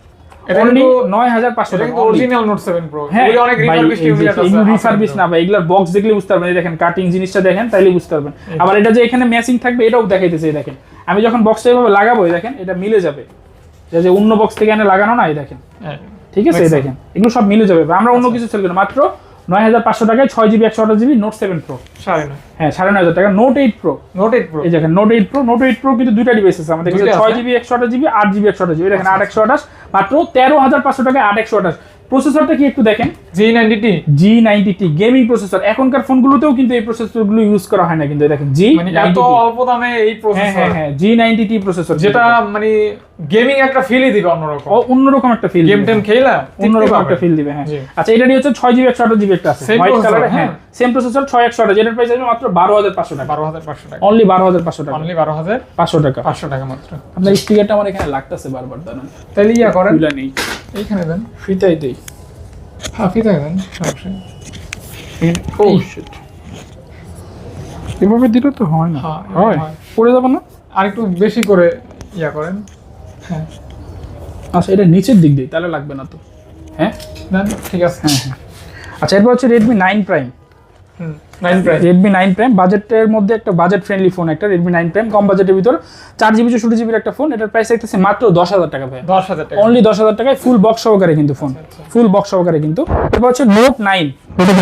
এটা অনলি কিন্তু- নয় হাজার পাঁচশো এটা টাকা কিন্তু only। অরিজিনাল নোট 7 প্রো এগুলো অনেক ভাই, রিফারবিশড এই যে ইউনিট আছে এগুলো রিফারবিশ না ভাই এগুলোর বক্স দেখলে বুঝতে পারবেন এই দেখেন কাটিং জিনিসটা দেখেন তাইলে বুঝতে পারবেন। আবার এটা যে এখানে ম্যাচিং থাকবে এটাও দেখাইতেছে দেখেন। আমি যখন বক্সটা এভাবে লাগাবো দেখেন এটা মিলে যাবে। যে অন্য বক্স থেকে এনে লাগানো না এই দেখেন। হ্যাঁ, ঠিক আছে এই দেখেন এগুলো সব মিলে যাবে আমরা অন্য কিছু সেল করি না। মাত্র নয় হাজার পাঁচশো টাকায় ছয় জিবি একশো আঠাশ জিবি নোট সেভেন প্রো সাড়ে নয়। হ্যাঁ সাড়ে নয় হাজার টাকা। Note eight pro note 8 pro এই দেখেন note eight pro note eight pro কিন্তু দুইটা ডিভাইস আছে। আমাদের কাছে ছয় জিবি একশো আঠাশ জিবি আট জিবি একশো আঠাশ জিবি। দেখেন আট একশো আঠাশ। মাত্র তেরো হাজার পাঁচশো টাকায় আট একশো আঠাশ। প্রসেসরটা কি একটু দেখেন? G90T G ninety T gaming processor এখনকার ফোনগুলোতেও কিন্তু এই প্রসেসরগুলো ইউজ করা হয় না কিন্তু। দেখেন জি মানে এত অল্প দামে এই প্রসেসর হ্যাঁ হ্যাঁ জি নাইনটি টি প্রসেসর যেটা মানে গেমিং একটা ফিলই দিবে অন্যরকম। অন্যরকম একটা ফিল গেম টেম খেলা অন্যরকম একটা ফিল দিবে হ্যাঁ। আচ্ছা হচ্ছে জিবি একটা আছে। হোয়াইট processor, হ্যাঁ হ্যাঁ। সেম প্রসেসর এটার প্রাইস আসবে মাত্র টাকা। অনলি টাকা। অনলি বারো হাজার পাঁচশো টাকা। পাঁচশো টাকা। মাত্র। আপনার স্পিকারটা আমার এখানে লাগতেছে বারবার দাঁড়ান। তাহলে ইয়া করেন। খুলে নেই। এইখানে দেন। ফিতাই দেই। দেন ও শিট এভাবে দিলে তো হয় না। হ্যাঁ, হয়। হয়। পড়ে যাবে না? আর একটু বেশি করে ইয়া করেন। হ্যাঁ। আচ্ছা এটা নিচের দিক দিয়ে তাহলে লাগবে না তো। হ্যাঁ? দেন ঠিক আছে। হ্যাঁ হ্যাঁ। আচ্ছা এরপর হচ্ছে রেডমি নাইন প্রাইম হুম। রেডমি নাইন প্রাইম বাজেটের মধ্যে একটা বাজেট ফ্রেন্ডলি ফোন একটা রেডমি নাইন প্রাইম কম বাজেটের ভিতর। চার জিবি চৌষট্টি জিবির একটা ফোন এটার প্রাইস দেখতেছে মাত্র দশ হাজার টাকা ভাই দশ হাজার টাকা। অনলি দশ হাজার টাকায় ফুল বক্স সহকারে কিন্তু ফোন ফুল বক্স সহকারে কিন্তু। এরপর হচ্ছে নোট নাইন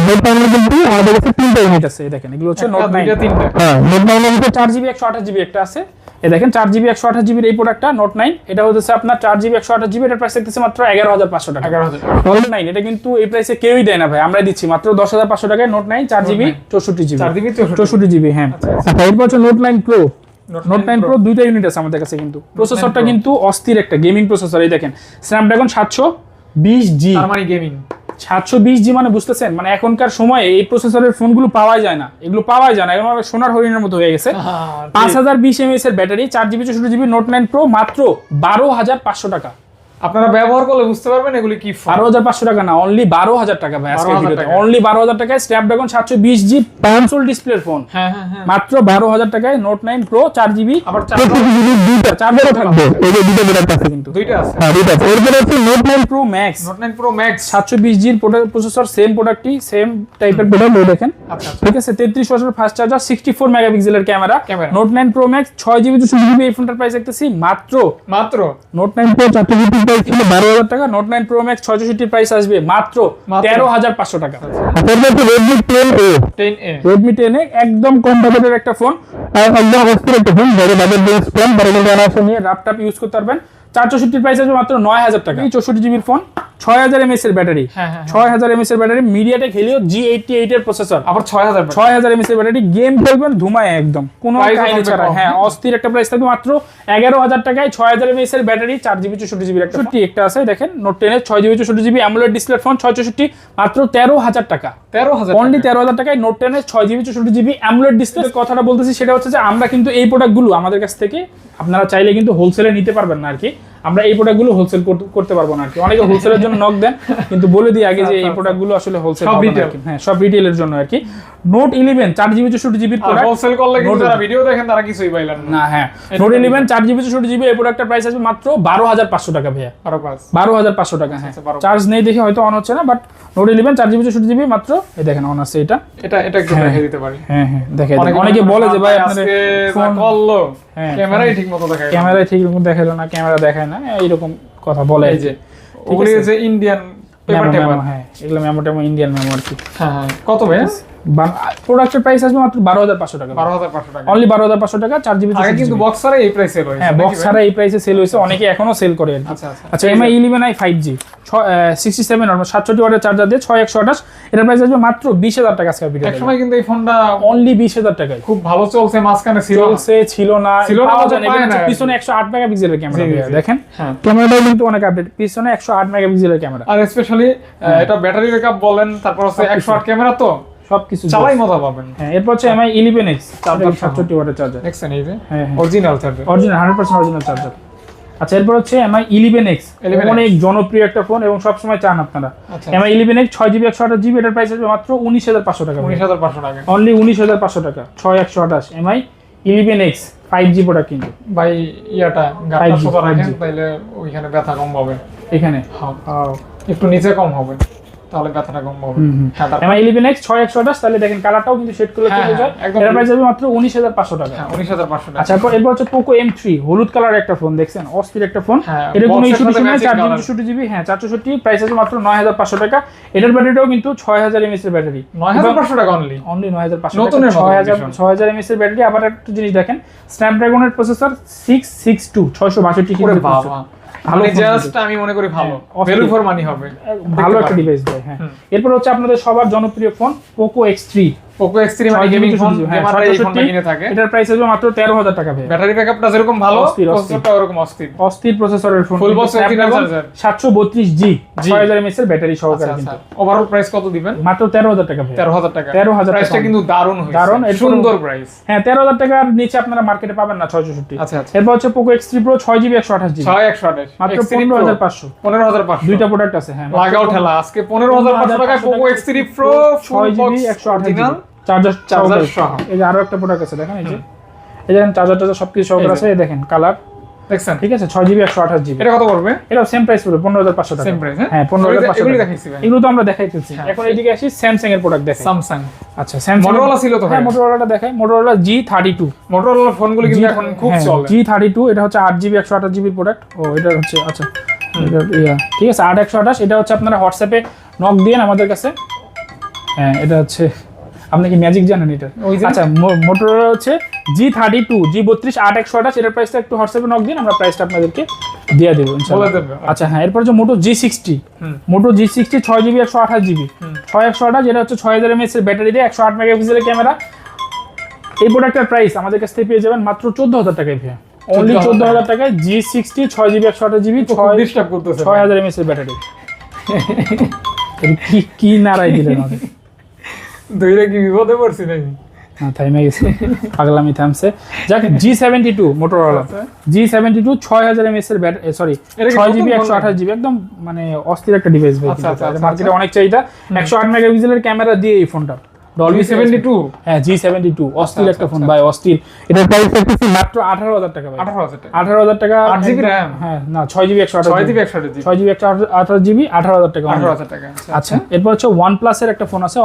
নোট নাইনের কিন্তু আমাদের কাছে তিনটা ইউনিট আছে দেখেন এগুলো হচ্ছে নোট নাইন হ্যাঁ নোট নাইনের ভিতরে চার জিবি একশো আঠাশ জিবি একটা আছে। এই দেখেন চার জিবি একশো আঠাশ জিবির এই প্রোডাক্টটা নোট নাইন এটা হচ্ছে আপনার চার জিবি একশো আঠাশ জিবি এটার প্রাইস দেখতেছে মাত্র এগারো হাজার পাঁচশো টাকা। এগারো হাজার। নাইন এটা কিন্তু এই প্রাইসে কেউই দেয় না ভাই আমরা দিচ্ছি। মাত্র দশ হাজার পাঁচশো টাকায় নোট নাইন চার জিবি চৌষট্টি জিবি। চৌষট্টি। জিবি হ্যাঁ। আচ্ছা এরপর হচ্ছে note nine pro note 9 nine pro দুইটা ইউনিট আছে আমাদের কাছে কিন্তু। প্রসেসরটা কিন্তু অস্থির একটা গেমিং প্রসেসর এই দেখেন। স্ন্যাপড্রাগন সাতশো বিশ জি মানে গেমিং সাতশো বিশ জি মানে বুঝতেছেন? মানে এখনকার সময়ে এই প্রসেসরের ফোনগুলো পাওয়া যায় না। এগুলো পাওয়া যায় না। এখন সোনার হরিণের মতো হয়ে গেছে। পাঁচ হাজার বিশ এমএস এর ব্যাটারি চার জিবি চৌষট্টি জিবি নোট নাইন প্রো মাত্র বারো হাজার পাঁচশো টাকা। আপনারা ব্যবহার করলে বুঝতে পারবেন এগুলি কি বারো হাজার পাঁচশো টাকা না অনলি বারো হাজার টাকা ভাই আজকের ভিডিওতে। অনলি বারো হাজার টাকায় স্ন্যাপড্রাগন সাতশো বিশ জি কনসোল ডিসপ্লের ফোন হ্যাঁ হ্যাঁ হ্যাঁ। মাত্র বারো হাজার টাকায় নোট নাইন প্রো চার জিবি আবার চার্জারও থাকবে। এই যে দুটো প্রোডাক্ট আছে কিন্তু। দুইটা আছে। হ্যাঁ দুইটা আছে। এরপরে হচ্ছে note nine pro max note nine pro max সাতশো বিশ জির প্রসেসর সেম প্রোডাক্টটি সেম টাইপের প্রোডাক্ট দেখেন। আচ্ছা আচ্ছা। ঠিক আছে তেত্রিশ বছর ফাস্ট চার্জার সিক্সটি ফোর মেগাপিক্সেলের camera. Note nine pro max ছয় জিবি দুশো জিবি এই ফোনটার প্রাইস দেখতেছি। মাত্র মাত্র। নোট নাইন প্রো চারশো জিবি প্রাইস ছিল বারো হাজার টাকা নোট নাইন প্রো ম্যাক্স ছয় প্রাইস আসবে মাত্র। তেরো হাজার পাঁচশো টাকা। Redmi ten A Redmi A একদম কম বাজেটের একটা ফোন একদম অস্থির একটা ফোন বড় বাজেট ফোন বড় বড় নিয়ে ল্যাপটপ ইউজ করতে পারবেন। চার চৌষট্টির প্রাইস আসবে মাত্র নয় হাজার টাকা। এই চৌষট্টি জিবির ফোন ছয় হাজার এমএস এর ব্যাটারি হ্যাঁ, হ্যাঁ, ছয় হাজার এমএস এর battery MediaTek Helio G eighty eight এর প্রসেসর আবার ছয় হাজার ছয় হাজার এমএস এর ব্যাটারি গেম খেলবেন ধুমায় একদম। কোনো কাহিনী ছাড়া। হ্যাঁ অস্থির একটা প্রাইস থাকবে মাত্র এগারো হাজার টাকায় ছয় হাজার এমএস এর ব্যাটারি চার জিবি চৌষট্টি একটা চৌষট্টি একটা আছে দেখেন নোট টেনের ছয় জিবি চৌষট্টি জিবি অ্যামুলেট ডিসপ্লে ফোন ছয় চৌষট্টি মাত্র তেরো হাজার টাকা। তেরো হাজার অনলি তেরো হাজার টাকায় নোট টেনের ছয় জিবি চৌষট্টি জিবি অ্যামুলেট ডিসপ্লে কথাটা বলতেছি সেটা হচ্ছে যে আমরা কিন্তু এই প্রোডাক্টগুলো আমাদের কাছ থেকে আপনারা চাইলে কিন্তু হোলসেলে নিতে পারবেন না আর কি। আমরা এই প্রোডাক্টগুলো হোলসেল করতে পারব না আর কি। অনেকে হোলসেলের জন্য নক দেন কিন্তু বলে দিই আগে যে এই প্রোডাক্টগুলো আসলে হোলসেল। হ্যাঁ সব রিটেলের জন্য আর কি। নোট ইলেভেন চার জিবি চৌষট্টি জিবির প্রোডাক্ট হোলসেল করলে কিন্তু যারা ভিডিও দেখেন তারা কিছুই পাইলেন না। হ্যাঁ। নোট ইলেভেন চার জিবি চৌষট্টি জিবি এই প্রোডাক্টের প্রাইস আসবে মাত্র বারো হাজার পাঁচশো টাকা ভাইয়া। বারো হাজার পাঁচশো টাকা হ্যাঁ। আচ্ছা, 12,500 চার্জ নেই দেখে হয়তো অন হচ্ছে না বাট নোট ইলেভেন চার জিবি চৌষট্টি জিবি মাত্র এই দেখেন অন আছে এটা। এটা এটা একটু দেখে দিতে পারি। হ্যাঁ হ্যাঁ দেখে অনেকে বলে যে ভাই আপনাদের ফোন করল হ্যাঁ, ক্যামেরাই ঠিক মতো ক্যামেরাই গেল না। ঠিক রকম দেখাল না ক্যামেরা দেখায় না এইরকম কথা বলে। যে ওগুলি যে ইন্ডিয়ান পেপার টেপার হ্যাঁ এগুলো মেমো টেমো ইন্ডিয়ান মেমো আর কি। হ্যাঁ হ্যাঁ। কত ভাই? প্রোডাক্টের প্রাইস আসবে মাত্র বারো হাজার পাঁচশো টাকা। বারো হাজার পাঁচশো টাকা। অনলি বারো হাজার পাঁচশো টাকা চার জিবি কিন্তু বক্স ছাড়া এই প্রাইসে রয়েছে হ্যাঁ বক্স ছাড়া এই প্রাইসে সেল হয়েছে অনেকে এখনও সেল করে আচ্ছা আচ্ছা Mi eleven i five G sixty seven সাতষট্টি ওয়াটের চার্জার দিয়ে ছয় একশো আঠাশ এটার প্রাইস আসবে মাত্র বিশ হাজার টাকা আজকে ভিডিও এক সময় কিন্তু এই ফোনটা অনলি বিশ হাজার টাকায়। খুব ভালো চলছে মাঝখানে ছিল। চলছে ছিল না ছিল না। পিছনে একশো আট মেগা পিক্সেলের ক্যামেরা। দেখেন? হ্যাঁ। ক্যামেরাটাও কিন্তু অনেক আপডেট পিছনে একশো আট মেগা পিক্সেলের ক্যামেরা আর স্পেশালি এটা ব্যাটারি ব্যাকআপ বলেন তারপর হচ্ছে একশো আট ক্যামেরা তো। সবকিছু চালাই মজা পাবেন। হ্যাঁ এরপর হচ্ছে এমআই ইলেভেন এক্স চার্জার। সাতষট্টি ওয়াটের চার্জার দেখছেন এই যে? হ্যাঁ original charger original hundred percent original charger আচ্ছা এরপর হচ্ছে এমআই ইলেভেন এক্স অনেক জনপ্রিয় একটা ফোন এবং সবসময় চান আপনারা। এমআই ইলেভেন এক্স ছয় জিবি একশো আঠাশ জিবি এটার প্রাইস আসবে মাত্র উনিশ হাজার পাঁচশো টাকা। উনিশ হাজার পাঁচশো টাকা। অনলি উনিশ হাজার পাঁচশো টাকা। ছয় একশো আঠাশ। Mi eleven X five G product কিন্তু। ভাই ইয়াটা গাড়টা 5G, সোজা রাখেন 5G ওইখানে ব্যথা কম পাবে। এখানে। হ্যাঁ। একটু নিচে কম হবে। তাহলে ব্যথাটা কম হবে। এমআই ইলেভেন এক্স ছয় একশো আঠাশ তাহলে দেখেন কালারটাও কিন্তু সেট করে চলে যায়? হ্যাঁ, প্রাইস আসবে মাত্র উনিশ হাজার পাঁচশো টাকা। হ্যাঁ উনিশ হাজার পাঁচশো টাকা। আচ্ছা এরপর হচ্ছে পোকো এম থ্রি হলুদ কালার একটা ফোন দেখছেন? অস্থির একটা ফোন হ্যাঁ, এটা কোনো ইস্যু টিস্যু নাই চার জিবি। চৌষট্টি জিবি হ্যাঁ চার চৌষট্টি প্রাইস আছে মাত্র নয় হাজার পাঁচশো টাকা। এটার ব্যাটারিটাও কিন্তু ছয় হাজার এমএস এর ব্যাটারি নয় হাজার পাঁচশো টাকা অনলি অনলি নয় হাজার পাঁচশো নতুনের ছয় হাজার ছয় হাজার এমএস এর ব্যাটারি আবার একটা জিনিস দেখেন স্ন্যাপড্রাগনের প্রসেসর সিক্স সিক্স টু ছয়শো বাষট্টি ভালো মানে জাস্ট আমি মনে করি ভালো। ভ্যালু ফর মানি হবে। ভালো একটা ডিভাইস ভাই হ্যাঁ। এরপর হচ্ছে আপনাদের সবার জনপ্রিয় phone Poco X three Poco X three মানে গেমিং ফোন এই ফোনটা কিনে থাকে। এটার প্রাইস আসবে মাত্র তেরো হাজার টাকা ভাই ব্যাটারি ব্যাকআপটা যেরকম ভালো। প্রসেসরটা ওরকম অস্থির। অস্থির প্রসেসরের ফোন charger। সাতশো বত্রিশ জি জি। ছয় হাজার এমএস এর ব্যাটারি সহকারে আচ্ছা কিন্তু। আচ্ছা। ওভারঅল প্রাইস কত দিবেন? মাত্র তেরো হাজার টাকা ভাই তেরো হাজার টাকা। 13,000 প্রাইসটা কিন্তু দারুণ হয়েছে। দারুণ, সুন্দর প্রাইস হ্যাঁ তেরো হাজার টাকার নিচে আপনারা মার্কেটে পাবেন না ছয় চৌষট্টি আচ্ছা আচ্ছা। এরপর হচ্ছে পোকো এক্স থ্রি প্রো ছয় জিবি একশো আঠাশ জিবি ছয় একশো আঠাশ। মাত্র পনেরো হাজার পাঁচশো। পনেরো হাজার পাঁচশো। দুইটা প্রোডাক্ট আছে হ্যাঁ লাগাও ঠেলা। আজকে পনেরো হাজার পাঁচশো টাকায় পোকো এক্স থ্রি প্রো ছয় জিবি একশো আঠাশ জিবি চার্জার চার্জার চার্জার সহ। এই যে আরও একটা প্রোডাক্ট আছে দেখেন এই যে। এই দেখেন চার্জার টার্জার সবকিছু সহকারে আছে এই দেখেন কালার দেখছেন? ঠিক আছে ছয় জিবি একশো আঠাশ জিবি এটা কত এটা সেম প্রাইস পড়বে পনেরো হাজার পাঁচশো টাকা। প্রাইস হ্যাঁ? পনেরো হাজার পাঁচশো এগুলি তো আমরা হ্যাঁ। এখন এইদিকে আসি স্যামসাং এর প্রোডাক্ট দেখাই। স্যামসাং আচ্ছা স্যামসাং ছিল তো হ্যাঁ ভাই। মোটরোলাটা দেখাই। Motorola G thirty two Motorola ফোনগুলো কিন্তু এখন খুব চলে। জি থার্টি টু এটা হচ্ছে আট জিবি একশো আঠাশ জিবির প্রোডাক্ট ও এটা হচ্ছে আচ্ছা। ঠিক আছে আট একশো আঠাশ এটা হচ্ছে আপনারা হোয়াটসঅ্যাপে নক দিয়েন আমাদের কাছে। হ্যাঁ এটা হচ্ছে আপনি কি ম্যাজিক জানেন এটা? আচ্ছা মোটরোলা হচ্ছে জি থার্টি টু জি বত্রিশ আট একশো আঠাশ এটার প্রাইসটা একটু হোয়াটসঅ্যাপে নক দিন আমরা প্রাইসটা আপনাদেরকে দিয়ে দেবো ইনশাআল্লাহ। আচ্ছা। হ্যাঁ এরপর হচ্ছে Moto G sixty. Moto G sixty ছয় জিবি একশো আঠাশ জিবি ছয় একশো আঠাশ এটা হচ্ছে ছয় হাজার এমএস এর ব্যাটারি দিয়ে একশো আট মেগাপিক্সেলের ক্যামেরা এই প্রোডাক্টের প্রাইস আমাদের কাছ থেকে পেয়ে যাবেন মাত্র চোদ্দ হাজার টাকায় ভাইয়া। অনলি 14,000 চোদ্দ হাজার টাকায় জি সিক্সটি ছয় জিবি একশো আঠাশ জিবি ছয় হাজার এমএস এর ব্যাটারি *laughs* কি কি নাড়াই দিলেন দুইটা কি বিপদে পড়ছি নাকি? হ্যাঁ থাইমে গেছে। পাগলামি থামছে। যাক G seventy two Motorola G seventy two ছয় হাজার এমএস এর ব্যাটারি সরি ছয় জিবি একশো আঠাশ জিবি একদম মানে অস্থির একটা ডিভাইস আচ্ছা, আচ্ছা, আচ্ছা, মার্কেটে অনেক চাহিদা। একশো আট মেগাপিক্সেলের ক্যামেরা দিয়ে এই ফোনটা ডলবি ডলবি সেভেন্টি টু হ্যাঁ জি সেভেন্টি টু অস্থির আচ্ছা, একটা ফোন ভাই অস্থির। এটার প্রাইস থাকতেছে মাত্র আঠারো হাজার টাকা ভাই। আঠারো হাজার টাকা। আঠারো হাজার টাকা 8 GB RAM? হ্যাঁ না জিবি একশো আঠাশ ছয় জিবি জিবি একশো জিবি ছয় জিবি একশো আঠারো জিবি আঠারো হাজার টাকা আঠারো only। হাজার টাকা আচ্ছা এরপর হচ্ছে একটা ফোন আছে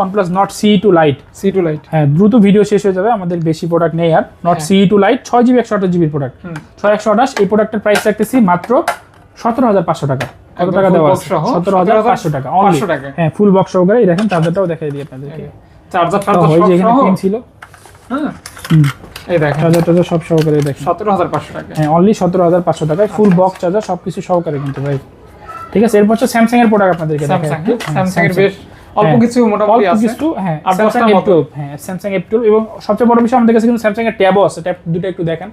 হ্যাঁ দ্রুত ভিডিও শেষ হয়ে যাবে আমাদের বেশি প্রোডাক্ট নেই আর। নট হ্যাঁ। সি টু লাইট ছয় জিবি একশো আঠাশ জিবির প্রোডাক্ট হুম। ছয় একশো আঠাশ এই প্রোডাক্টের প্রাইস রাখতেছি মাত্র সতেরো হাজার পাঁচশো টাকা। কত টাকা দেওয়া আছে? সহ সতেরো হাজার পাঁচশো টাকা only। 500 টাকা। হ্যাঁ ফুল বক্স সহকারে এই দেখেন চার্জারটাও দেখাই দিই আপনাদেরকে। চার্জার যে সব সহ ছিল। হ্যাঁ। এই দেখেন। চার্জার টার্জার সব সহকারে দেখেন। সতেরো হাজার পাঁচশো টাকা। হ্যাঁ অনলি সতেরো হাজার পাঁচশো টাকায় ফুল বক্স চার্জার সবকিছু সহকারে কিন্তু ভাই। ঠিক আছে এরপর হচ্ছে স্যামসাং এর প্রোডাক্ট আপনাদেরকে স্যামসাং স্যামসাং এর বেশ অল্প হ্যাঁ। কিছু মোটামুটি আছে। কিছু হ্যাঁ স্যামসাং এফ হ্যাঁ স্যামসাং এফ এবং সবচেয়ে বড় বিষয় আমাদের কাছে কিন্তু স্যামসাং এর ট্যাবও আছে। ট্যাব দুটো একটু দেখেন।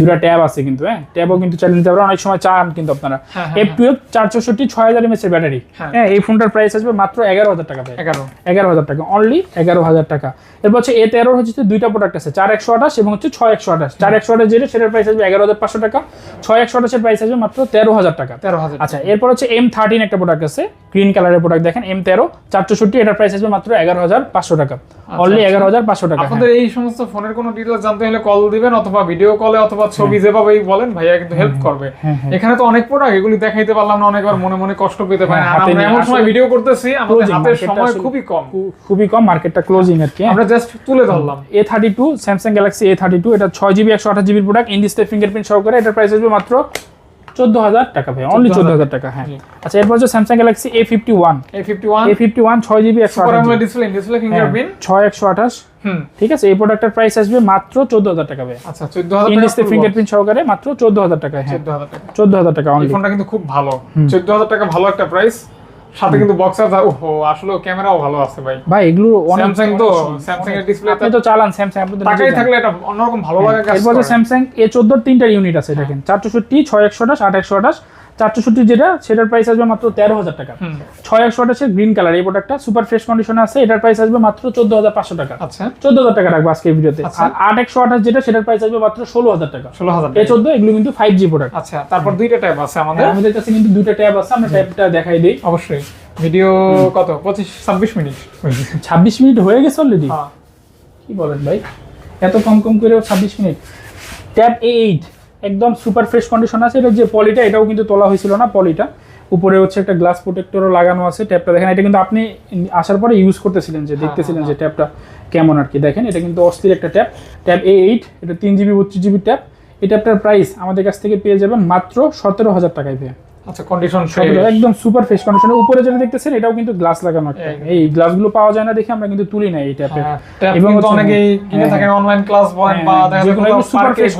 দুটা ট্যাব আছে কিন্তু হ্যাঁ? ট্যাবও কিন্তু চালিয়ে নিতে পারবেন অনেক সময় চান কিন্তু আপনারা। এফ টুয়েলভ চার চৌষট্টি ছয় হাজার এমএস এর ব্যাটারি হ্যাঁ। এই ফোনটার প্রাইস আসবে মাত্র এগারো হাজার টাকা এগারো। এগারো হাজার টাকা অনলি এগারো হাজার টাকা। এরপর হচ্ছে এ তেরোর হচ্ছে দুইটা প্রোডাক্ট আছে চার একশো আঠাশ এবং হচ্ছে ছয় একশো আঠাশ। চার একশো আঠাশ যেটা সেটার প্রাইস আসবে এগারো হাজার পাঁচশো টাকা। ছয় একশো আঠাশের প্রাইস আসবে মাত্র তেরো হাজার টাকা। তেরো হাজার আচ্ছা এরপর হচ্ছে এম থার্টিন একটা প্রোডাক্ট আছে গ্রিন কালারের প্রোডাক্ট দেখেন এম তেরো চার চৌষট্টি এটার প্রাইস আসবে মাত্র এগারো হাজার পাঁচশো টাকা। অনলি এগারো হাজার পাঁচশো টাকা হ্যাঁ। আপনাদের এই সমস্ত ফোনের কোনো ডিটেলস জানতে হলে কল দিবেন অথবা ভিডিও কলে অথবা ছবি যেভাবেই বলেন ভাইয়া কিন্তু হেল্প করবে। হ্যাঁ, হ্যাঁ। এখানে তো অনেক প্রোডাক্ট এগুলি দেখাইতে পারলাম না অনেকবার মনে মনে কষ্ট পেতে পারেন হ্যাঁ, আর আমরা এমন সময় ভিডিও করতেছি আমাদের টা সময় খুবই কম। খুবই কম মার্কেটটা ক্লোজিং আর কি হ্যাঁ। আমরা জাস্ট তুলে ধরলাম। A thirty two Samsung Galaxy A thirty two এটা ছয় জিবি একশো আঠাশ জিবির প্রোডাক্ট ইন ডিসপ্লে ফিঙ্গারপ্রিন্ট সহকারে এটার প্রাইস আসবে মাত্র চোদ্দ হাজার টাকা ভাই অনলি চোদ্দ হাজার টাকা হ্যাঁ। আচ্ছা এরপর হচ্ছে Samsung Galaxy A fifty one A fifty one A fifty one ছয় জিবি একশো ডিসপ্লে ডিসপ্লে ফিঙ্গারপ্রিন্ট ছয় একশো আঠাশ। হুম। ঠিক আছে এই প্রোডাক্টের প্রাইস আসবে মাত্র চোদ্দ হাজার টাকা ভাই। আচ্ছা চোদ্দ হাজার ফিঙ্গারপ্রিন্ট সহকারে মাত্র চোদ্দ হাজার টাকা হ্যাঁ। চোদ্দ হাজার টাকা। চোদ্দ হাজার টাকা ফোনটা কিন্তু খুব ভালো। চোদ্দ হাজার টাকা ভালো একটা প্রাইস সাথে কিন্তু বক্সার আছে ওহো আসলে ক্যামেরাও ভালো আছে ভাই। ভাই এগুলো স্যামসাং তো স্যামসাং এর ডিসপ্লে আপনি তো চালান স্যামসাং আপনি তাকাই থাকলে এটা অন্যরকম ভালো হ্যাঁ, লাগা কাজ করে। এরপরে স্যামসাং A14 তিনটা ইউনিট আছে দেখেন। 464 6128 8128 চারশোষট্টি যেটা সেটার প্রাইস আসবে মাত্র তেরো হাজার টাকা ছয় একশো আঠাশের গ্রিন কালার এই প্রোডাক্টটা সুপার ফ্রেশ কন্ডিশনে আছে এটার প্রাইস আসবে মাত্র চোদ্দ হাজার পাঁচশো টাকা। আচ্ছা। চোদ্দ হাজার টাকা রাখব আজকে ভিডিওতে। আচ্ছা। আর আট একশো আঠাশ যেটা সেটার প্রাইস আসবে মাত্র ষোলো হাজার টাকা। ষোলো হাজার এই চোদ্দ এগুলো কিন্তু ফাইভ জি প্রোডাক্ট আচ্ছা তারপর দুইটা ট্যাব আছে আমাদের। হ্যাঁ, আমাদের কাছে কিন্তু দুইটা ট্যাব আছে আমরা ট্যাবটা দেখাই দিই। অবশ্যই। ভিডিও কত? পঁচিশ ছাব্বিশ মিনিট ছাব্বিশ মিনিট হয়ে গেছে অলরেডি হ্যাঁ। কি বলেন ভাই? এত কম কম করে ছাব্বিশ মিনিট ট্যাব এইট একদম সুপার ফ্রেশ কন্ডিশন আছে। এটা যে পলিটা এটাও কিন্তু তোলা হয়েছিল না পলিটা উপরে হচ্ছে একটা গ্লাস প্রোটেক্টরও লাগানো আছে ট্যাপটা। দেখেন এটা কিন্তু আপনি আসার পরে ইউজ করতেছিলেন যে দেখতেছিলেন যে ট্যাপটা কেমন আর কি। দেখেন এটা কিন্তু অস্থির একটা ট্যাপ। ট্যাপ এ এইট এটা তিন জিবি বত্রিশ জিবি ট্যাপ। এই ট্যাপটার প্রাইস আমাদের কাছ থেকে পেয়ে যাবেন মাত্র সতেরো হাজার টাকায় পেয়ে আচ্ছা কন্ডিশন একদম সুপার ফ্রেশ কন্ডিশনে উপরে যেটা দেখতেছেন এটাও কিন্তু গ্লাস লাগানো। এই গ্লাসগুলো পাওয়া যায় না দেখে আমরা কিন্তু তুলি এই ট্যাপে এবং অনেকেই কিনে হ্যাঁ, থাকেন অনলাইন ক্লাস বলেন হ্যাঁ, বা দেখা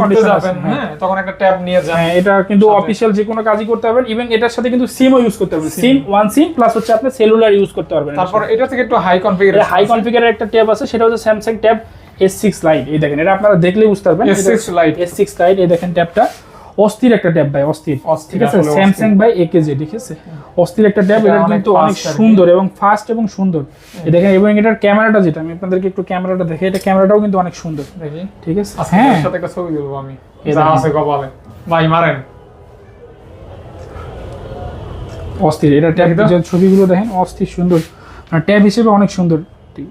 condition যাবেন হ্যাঁ। হ্যাঁ। তখন একটা ট্যাব নিয়ে যান। হ্যাঁ এটা কিন্তু সাথে। অফিসিয়াল যে কোনো কাজই করতে পারবেন। ইভেন এটার সাথে কিন্তু সিমও ইউজ করতে পারবেন। সিম ওয়ান সিম প্লাস হচ্ছে আপনি সেলুলার ইউজ করতে পারবেন। তারপর এটা থেকে একটু হাই কনফিগারেশন হাই কনফিগারের একটা ট্যাব আছে সেটা হচ্ছে Samsung tab S six lite এই দেখেন এটা আপনারা দেখলেই বুঝতে পারবেন। S6 Lite। S six lite এই দেখেন ট্যাবটা অস্থির একটা ট্যাব ভাই অস্থির। ঠিক আছে? স্যামসাং বাই একেজে ঠিক আছে? অস্থির একটা ট্যাব এটা কিন্তু অনেক আর। সুন্দর এবং ফাস্ট এবং সুন্দর। দেখেন এবং এটার ক্যামেরাটা যেটা আমি আপনাদেরকে একটু ক্যামেরাটা দেখে এটা ক্যামেরাটাও কিন্তু অনেক সুন্দর। দেখি। ঠিক আছে? হ্যাঁ। সাথে একটা ছবি তুলবো আমি। যা আছে কপালে। ভাই মারেন। অস্থির এটা ট্যাব যে ছবিগুলো দেখেন অস্থির সুন্দর। মানে ট্যাব হিসেবে অনেক সুন্দর।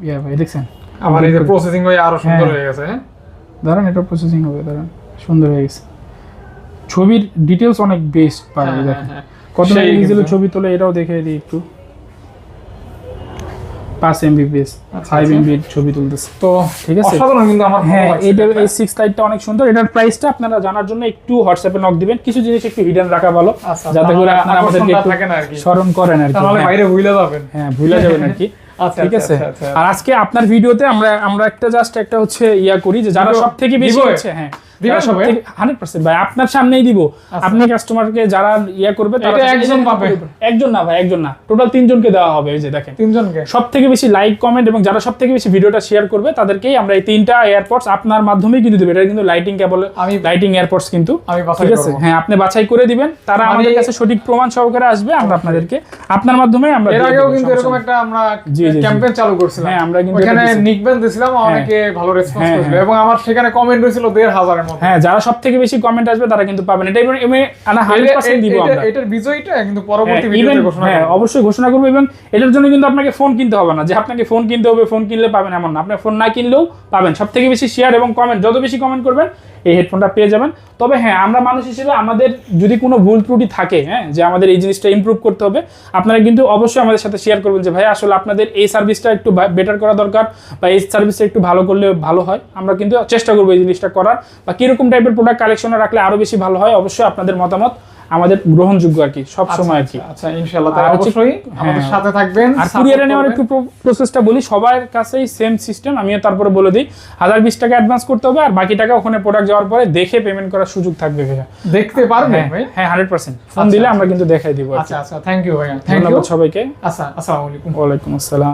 ইয়া ভাই দেখছেন? আমার এই যে প্রসেসিং হয়ে আরও সুন্দর হ্যাঁ। হয়ে গেছে হ্যাঁ? দাঁড়ান এটা প্রসেসিং হবে দাঁড়ান। সুন্দর হয়ে গেছে। ছবির ডিটেলস অনেক বেস্ট পারে হ্যাঁ, দেখেন কত কিন্তু। ছবি তোলে এটাও দেখে দিই একটু পাঁচ এমবিপিএস আচ্ছা, ফাইভ আচ্ছা। এমবির ছবি তুলতেছে তো ঠিক আছে। অসাধারণ কিন্তু আমার হ্যাঁ এইটা এটা। এই সিক্স লাইটটা অনেক সুন্দর এটার প্রাইসটা আপনারা জানার জন্য একটু হোয়াটসঅ্যাপে নক দিবেন কিছু জিনিস একটু হিডেন রাখা ভালো আচ্ছা, যাতে করে আপনারা আমাদেরকে। স্মরণ করেন আর কি তাহলে হ্যাঁ। বাইরে ভুলে যাবেন হ্যাঁ ভুলে যাবেন আর কি *laughs* আচ্ছা ঠিক আছে আচ্ছা, আচ্ছা, আর আজকে আপনার ভিডিওতে আমরা আমরা একটা জাস্ট একটা হচ্ছে ইয়া করি যে যারা সব থেকে বেশি? হচ্ছে হ্যাঁ আপনার সামনেই দিব। আচ্ছা। আপনি কাস্টমারকে যারা ইয়ে করবে একজন পাবে। একজন না ভাই একজন না। টোটাল তিনজনকে দেওয়া হবে এই যে দেখেন। তিনজনকে? বেশি লাইক কমেন্ট এবং যারা বেশি ভিডিওটা শেয়ার করবে তাদেরকেই আমরা এই তিনটা আপনার মাধ্যমেই কিন্তু এটা কিন্তু লাইটিং কেবল আমি লাইটিং কিন্তু। আমি ঠিক আছে? হ্যাঁ আপনি বাছাই করে দিবেন। তারা আমাদের কাছে সঠিক প্রমাণ সহকারে আসবে আমরা আপনাদেরকে আপনার মাধ্যমে আমরা এর আগেও কিন্তু এরকম একটা আমরা ক্যাম্পেইন চালু করছিলাম। হ্যাঁ আমরা কিন্তু এখানে নিকবেন দিছিলাম অনেকে ভালো রেসপন্স হ্যাঁ, করেছিল। হ্যাঁ। এবং আমার সেখানে কমেন্ট হয়েছিল 1500 হ্যাঁ যারা সব থেকে বেশি কমেন্ট আসবে তারা কিন্তু পাবেন। এটা আনা 100% দিব আমরা। এটার বিজয়ীটা কিন্তু পরবর্তী হ্যাঁ, ভিডিওতে ঘোষণা হ্যাঁ অবশ্যই ঘোষণা এবং এটার জন্য কিন্তু আপনাকে ফোন কিনতে হবে না। যে আপনাকে ফোন কিনতে হবে ফোন কিনলে পাবেন এমন না। ফোন না কিনলেও পাবেন। সব থেকে বেশি শেয়ার এবং কমেন্ট যত বেশি কমেন্ট করবেন এই হেডফোনটা পেয়ে যাবেন। তবে হ্যাঁ আমরা মানুষ হিসেবে আমাদের যদি কোনো ভুল ত্রুটি থাকে হ্যাঁ যে আমাদের এই জিনিসটা ইম্প্রুভ করতে হবে আপনারা কিন্তু অবশ্যই আমাদের সাথে শেয়ার করবেন যে ভাই আসলে আপনাদের এই সার্ভিসটা একটু বেটার করা দরকার বা এই সার্ভিসটা একটু ভালো করলে ভালো হয়। আমরা কিন্তু চেষ্টা করব এই জিনিসটা করার বা কীরকম টাইপের প্রোডাক্ট কালেকশনে রাখলে আরও বেশি ভালো হয় অবশ্যই আপনাদের মতামত আমাদের গ্রহণযোগ্য আর কি সব সময় আর কি। আচ্ছা ইনশাআল্লাহ তাহলে অবশ্যই আমাদের হ্যাঁ। সাথে থাকবেন আর কুরিয়ারে নেওয়ার একটু প্রসেসটা বলি সবার কাছেই সেম সিস্টেম আমিও তারপরে বলে দিই হাজার বিশ টাকা অ্যাডভান্স করতে হবে আর বাকি টাকা ওখানে প্রোডাক্ট যাওয়ার পরে দেখে পেমেন্ট করার সুযোগ থাকবে ভাইয়া। দেখতে পারবেন হ্যাঁ ভাই? হ্যাঁ হান্ড্রেড পার্সেন্ট ফোন আচ্ছা, দিলে আচ্ছা। আমরা কিন্তু দেখাই দিব আচ্ছা আচ্ছা থ্যাংক ইউ ভাইয়া থ্যাংক ইউ ধন্যবাদ সবাইকে। আচ্ছা আসসালামু আলাইকুম। ওয়ালাইকুম আসসালাম।